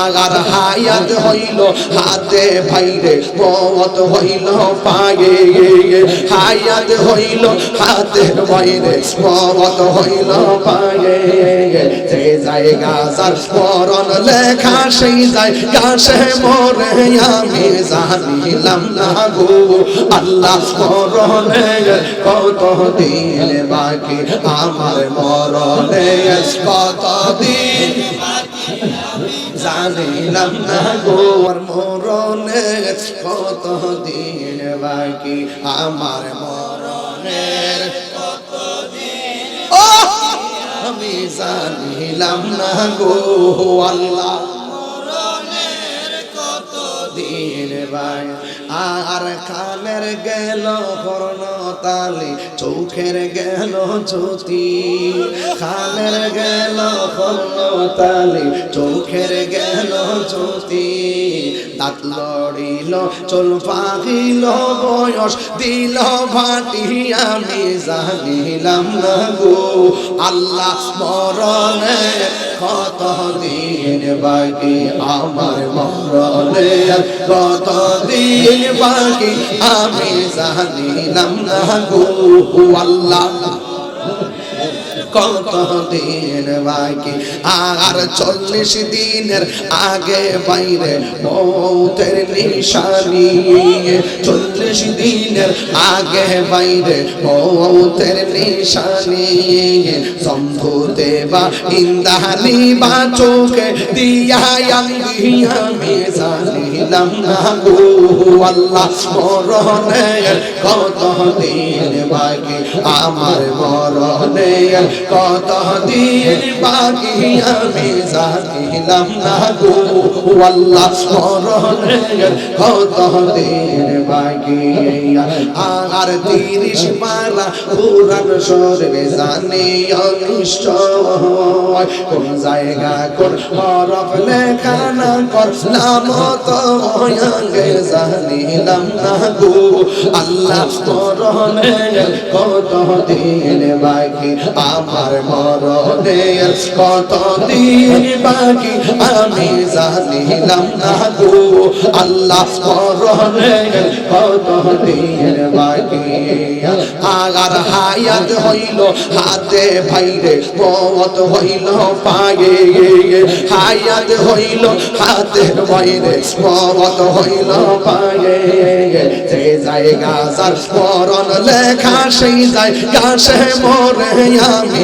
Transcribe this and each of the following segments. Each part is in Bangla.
আগার হায়াত হইল, হাতে ভাইরে মত হইল পায়ে। হায়াত হইল হাতের বাইরে মত হইল পায়ে। যে জায়গা যার স্মরণ লেখা, সেই জায়গা সে মরে। আমি জানিলাম না গো, আল্লাহ স্মরণে কত দিন বাকি। আমার মরণে কত দিন জানিলাম না গো আর মরণে কত দিন বাকি? আমার মরণের ও আমি জানিলাম না গো, আল্লাহ। ভাই। আর কানের গেল পরনতালি তালি চোখের গেল জ্যোতি। কানের গেল পরনতালি তালি চোখের গেল জ্যোতি। দাঁত লড়িল, চল পাহিল, বয়স দিল ভাটি, আমি জানিলাম না গো। আল্লাহ মরণে কত দিন বাকি, আমার মরণে কত দিন বাকি, আমি জানিলাম না গো। আল্লাহ কত দিন বাকি? আর চল্লিশ দিনের আগে বাইরে মৌতের নিশানি। চল্লিশ দিনের আগে বাইরে মৌতের নিশানি। সম্ভুতে বা ইন্দানি বা চোখে দিয়া আমি জানিলাম না গো আল্লাহ মরণে কত দিন বাকি? আমার মরণে কত দিন বাকি আমি জানিলাম না গো। আল্লাহ স্মরণে কত দিন বাকি আর তিরিশ পালা পুরান সরবে জানি অনিষ্ট কোন জায়গা, কোন হরফ লেখা না করলাম তো আগে জানিলাম না গো। আল্লাহ স্মরণে কত দিন বাকি আমার মরণে কত দিন বাকি আমি জানিলাম না গো। আল্লাহ মরণে কত দিন বাকি। আগার হায়াত হইল, হাতে ভাইরে মত হইল পায়ে হায়াত হইল হাতের বাইরে মত হইল পায়ে যে জায়গা যার স্মরণ লেখা, সেই জায়গা সে মরে আমি।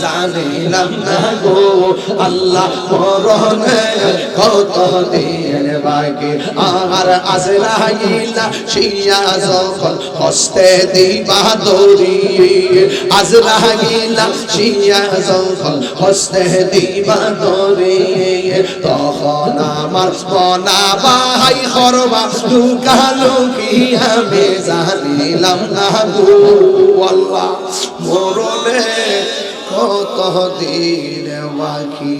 জানিলাম না গো, আল্লাহ মরণে কত দিন বাকি। আর আজরাইলা শিয়া যখন হস্তে দিবা দৌড়ি, আজরাইলা শিয়া যখন হস্তে দিবা দৌড়ি, তখন আমার মনা বাহাই হরবা করবা লুকালুকি আমি জানিলাম না গো, আল্লাহ মরণে কত দিন বাকি।